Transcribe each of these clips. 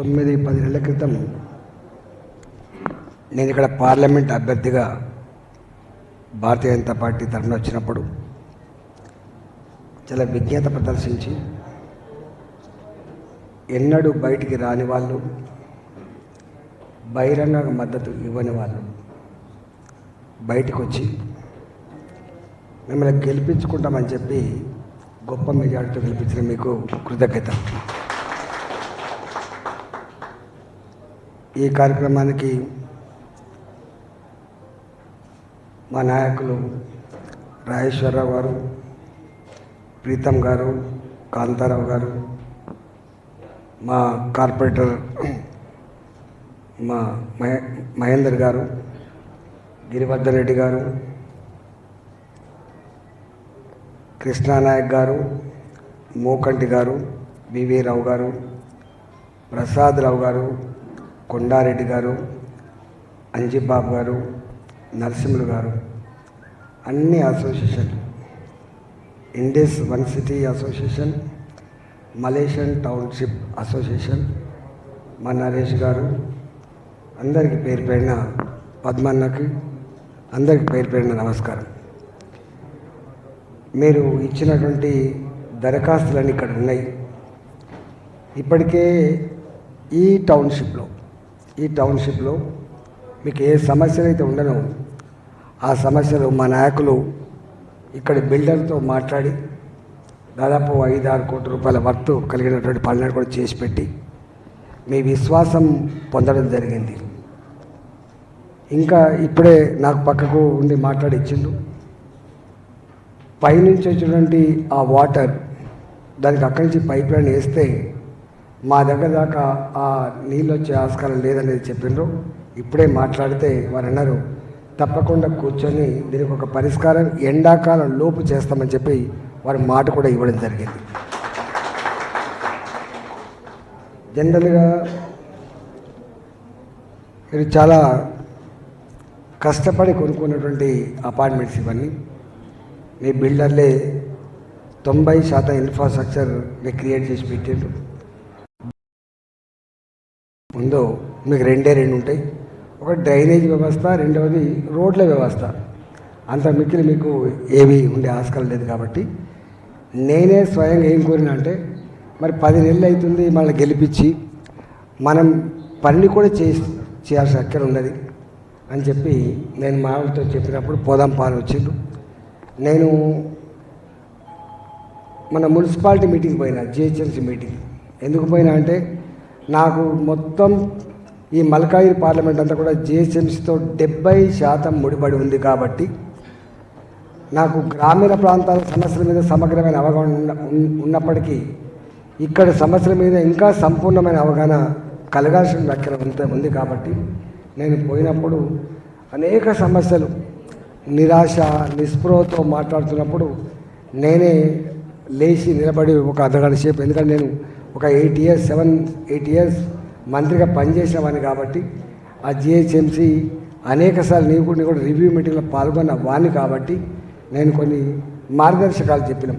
తొమ్మిది పది నెలల క్రితం నేను ఇక్కడ పార్లమెంట్ అభ్యర్థిగా భారతీయ జనతా పార్టీ తరఫున వచ్చినప్పుడు చాలా విజ్ఞత ప్రదర్శించి ఎన్నడూ బయటికి రాని వాళ్ళు బహిరంగ మద్దతు ఇవ్వని వాళ్ళు బయటకు వచ్చి మిమ్మల్ని గెలిపించుకుంటామని చెప్పి గొప్ప మెజార్టీతో గెలిపించిన మీకు కృతజ్ఞత. ఈ కార్యక్రమానికి మా నాయకులు రాజేశ్వరరావు గారు ప్రీతం గారు కాంతారావు గారు మా కార్పొరేటర్ మా మహే మహేందర్ గారు గిరివర్ధన్ రెడ్డి గారు కృష్ణానాయక్ గారు మోకంటి గారు బివి రావు గారు ప్రసాద్ రావు గారు కొండారెడ్డి గారు అంజిబాబు గారు నరసింహులు గారు అన్ని association Indus one city association Malaysian township association మా నరేష్ గారు అందరికి పేరు పేరిన పద్మన్నకి అందరికి పేరు పేరిన నమస్కారం. మీరు ఇచ్చినటువంటి దరఖాస్తులన్నీ ఇక్కడ ఉన్నాయి. ఇప్పటికే ఈ టౌన్షిప్లో ఈ టౌన్షిప్లో మీకు ఏ సమస్యలు అయితే ఉండనో ఆ సమస్యలు మా నాయకులు ఇక్కడ బిల్డర్తో మాట్లాడి దాదాపు ఐదు ఆరు కోట్ల రూపాయల వర్త్ కలిగినటువంటి పనులను కూడా చేసి పెట్టి మీ విశ్వాసం పొందడం జరిగింది. ఇంకా ఇప్పుడే నాకు పక్కకు ఉండి మాట్లాడి ఇచ్చిండు. పైనుంచి వచ్చినటువంటి ఆ వాటర్ దానికి అక్కడి నుంచి పైప్ లైన్ వేస్తే మా దగ్గర దాకా ఆ నీళ్ళు వచ్చే ఆస్కారం లేదనేది చెప్పిండ్రు. ఇప్పుడే మాట్లాడితే వారు అన్నారు తప్పకుండా కూర్చొని దీనికి ఒక పరిష్కారం ఎండాకాలం లోపు చేస్తామని చెప్పి వారి మాట కూడా ఇవ్వడం జరిగింది. జనరల్గా మీరు చాలా కష్టపడి కొనుక్కున్నటువంటి అపార్ట్మెంట్స్ ఇవన్నీ. మీ బిల్డర్లే తొంభై శాతం ఇన్ఫ్రాస్ట్రక్చర్ మీరు క్రియేట్ చేసి పెట్టిండ్రు. ముందు మీకు రెండే రెండు ఉంటాయి. ఒక డ్రైనేజ్ వ్యవస్థ రెండవది రోడ్ల వ్యవస్థ. అంత మిక్కిలి మీకు ఏవి ఉండే ఆస్కారం లేదు కాబట్టి. నేనే స్వయంగా ఏం కోరినా అంటే మరి పది నెలలు అవుతుంది మళ్ళీ గెలిపించి మనం పని కూడా చేసి చేయాల్సిన అక్కడ ఉన్నది అని చెప్పి నేను మావిడితో చెప్పినప్పుడు పోదాం పాలు వచ్చిండు నేను మన మున్సిపాలిటీ మీటింగ్ పోయినా జిహెచ్ఎంసీ మీటింగ్. ఎందుకు పోయినా అంటే నాకు మొత్తం ఈ మల్కాయి పార్లమెంట్ అంతా కూడా జిహెచ్ఎంసీతో డెబ్బై శాతం ముడిపడి ఉంది కాబట్టి నాకు గ్రామీణ ప్రాంతాల సమస్యల మీద సమగ్రమైన అవగాహన ఉన్న ఉన్నప్పటికీ ఇక్కడ సమస్యల మీద ఇంకా సంపూర్ణమైన అవగాహన కలగాల్సిన వ్యాఖ్యలు అంత ఉంది కాబట్టి నేను పోయినప్పుడు అనేక సమస్యలు నిరాశ నిస్పృహతో మాట్లాడుతున్నప్పుడు నేనే లేచి నిలబడి ఒక అర్ధగంట సేపు. ఎందుకంటే నేను ఒక eight years seven eight years మంత్రిగా పనిచేసినవాడిని కాబట్టి ఆ జిహెచ్ఎంసీ అనేకసార్లు నీవు కూడా కూడా రివ్యూ మీటింగ్లో పాల్గొన్న వాడిని కాబట్టి నేను కొన్ని మార్గదర్శకాలు చెప్పినాం.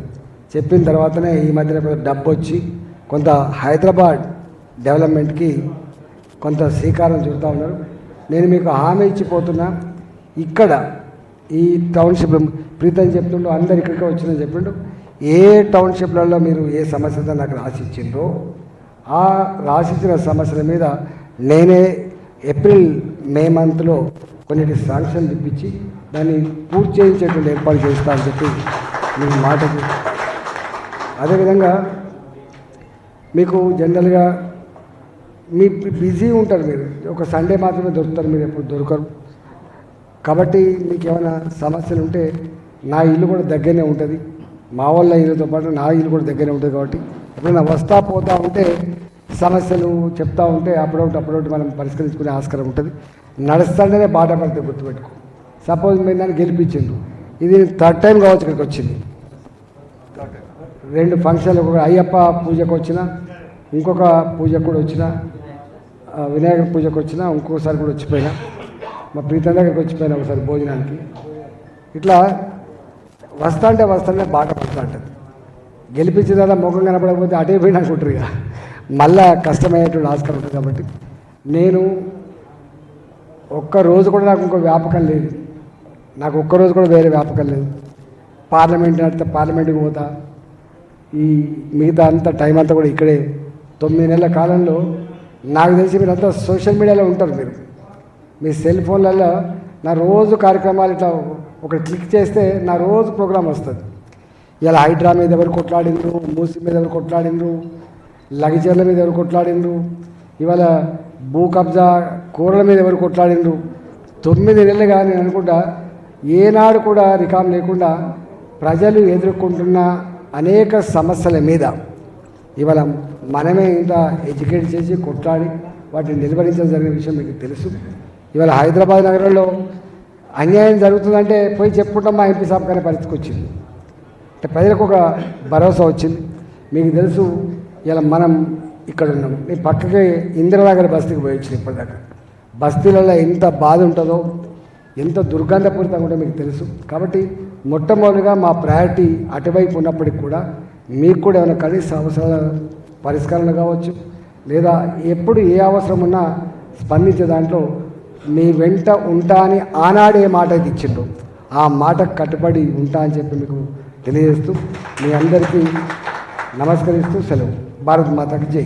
చెప్పిన తర్వాతనే ఈ మధ్యన కొంత డబ్బు వచ్చి కొంత హైదరాబాద్ డెవలప్మెంట్కి కొంత శ్రీకారం చుడుతూ ఉన్నారు. నేను మీకు హామీ ఇచ్చిపోతున్నా ఇక్కడ ఈ టౌన్షిప్ ప్రీతం చెప్తుండో అందరు ఇక్కడికే వచ్చిందని చెప్పిండు. ఏ టౌన్షిప్లలో మీరు ఏ సమస్యతో నాకు రాసిచ్చిండ్రో ఆ రాసిచ్చిన సమస్యల మీద నేనే ఏప్రిల్ మే మంత్లో కొన్నిటి శాంక్షన్ ఇప్పించి దాన్ని పూర్తి చేయించేటువంటి ఏర్పాటు చేస్తా అని చెప్పి మీకు మాటకి అదేవిధంగా మీకు జనరల్గా మీ బిజీ ఉంటారు మీరు. ఒక సండే మాత్రమే దొరుకుతారు మీరు ఎప్పుడు దొరకరు. కాబట్టి మీకు ఏమైనా సమస్యలు ఉంటే నా ఇల్లు కూడా దగ్గరనే ఉంటుంది. మా వాళ్ళ ఇల్లుతో పాటు నా ఇల్లు కూడా దగ్గరే ఉంటుంది కాబట్టి ఎప్పుడైనా వస్తా పోతా ఉంటే సమస్యలు చెప్తా ఉంటే అప్పుడొకటి అప్పుడొకటి మనం పరిష్కరించుకునే ఆస్కారం ఉంటుంది. నడుస్తుంటేనే బాధ పడితే గుర్తుపెట్టుకో. సపోజ్ మీరు నన్ను గెలిపించిండు ఇది థర్డ్ టైం కావచ్చు ఇక్కడికి వచ్చింది. రెండు ఫంక్షన్లు ఒక అయ్యప్ప పూజకు వచ్చిన ఇంకొక పూజకు కూడా వచ్చిన వినాయక పూజకు వచ్చిన ఇంకోసారి కూడా వచ్చిపోయినా. మా ప్రీతం దగ్గరికి వచ్చిపోయినా ఒకసారి భోజనానికి. ఇట్లా వస్తా అంటే వస్తానే బాగా పడుతూ ఉంటుంది గెలిపించిన తర్వాత ముఖం కనపడకపోతే అటే పోయినా అనుకుంటారు ఇక. మళ్ళా కష్టమయ్యేటువంటి ఆస్కారం ఉంటుంది కాబట్టి నేను ఒక్క రోజు కూడా నాకు ఇంకో వ్యాపకం లేదు. నాకు ఒక్క రోజు కూడా వేరే వ్యాపకం లేదు. పార్లమెంట్ నడితే పార్లమెంట్కి పోతా. ఈ మిగతా అంత టైం అంతా కూడా ఇక్కడే. తొమ్మిది నెలల కాలంలో నాకు తెలిసి మీరు అంతా సోషల్ మీడియాలో ఉంటారు మీరు. మీ సెల్ ఫోన్లలో నా రోజు కార్యక్రమాలు ఇట్లా ఒక క్లిక్ చేస్తే నా రోజు ప్రోగ్రామ్ వస్తుంది. ఇలా హైడ్రా మీద ఎవరు కొట్లాడిండ్రు? మూసి మీద ఎవరు కొట్లాడిండ్రు? లగచర్ల మీద ఎవరు కొట్లాడిండ్రు? ఇవాళ భూ కబ్జా కూరల మీద ఎవరు కొట్లాడిండ్రు? తొమ్మిది నెలలుగా నేను అనుకుంటా ఏనాడు కూడా రికామ్ లేకుండా ప్రజలు ఎదుర్కొంటున్న అనేక సమస్యల మీద ఇవాళ మనమే ఇంత ఎడ్యుకేట్ చేసి కొట్లాడి వాటిని నిలువరించడం జరిగిన విషయం మీకు తెలుసు. ఇవాళ హైదరాబాద్ నగరంలో అన్యాయం జరుగుతుందంటే పోయి చెప్పుకుంటాం మా ఎంపీ సాబ్ కానీ పరిస్థితికి వచ్చింది అంటే ప్రజలకు ఒక భరోసా వచ్చింది. మీకు తెలుసు ఇలా మనం ఇక్కడ ఉన్నాం. నీ పక్కకి ఇందిరానగర్ బస్తీకి పోయి వచ్చింది ఇప్పటిదాకా. బస్తీలలో ఎంత బాధ ఉంటుందో ఎంత దుర్గంధపూరితంగా ఉంటుందో మీకు తెలుసు. కాబట్టి మొట్టమొదటిగా మా ప్రయారిటీ అటువైపు ఉన్నప్పటికి కూడా మీకు కూడా ఏమైనా కనీస అవసరాల పరిష్కరణ కావచ్చు లేదా ఎప్పుడు ఏ అవసరం ఉన్నా స్పందించే దాంట్లో మీ వెంట ఉంటా అని ఆనాడే మాట ఇచ్చిండు ఆ మాట కట్టుబడి ఉంటా అని చెప్పి మీకు తెలియజేస్తూ మీ అందరికీ నమస్కరిస్తూ సెలవు. భారత్ మాతకి జై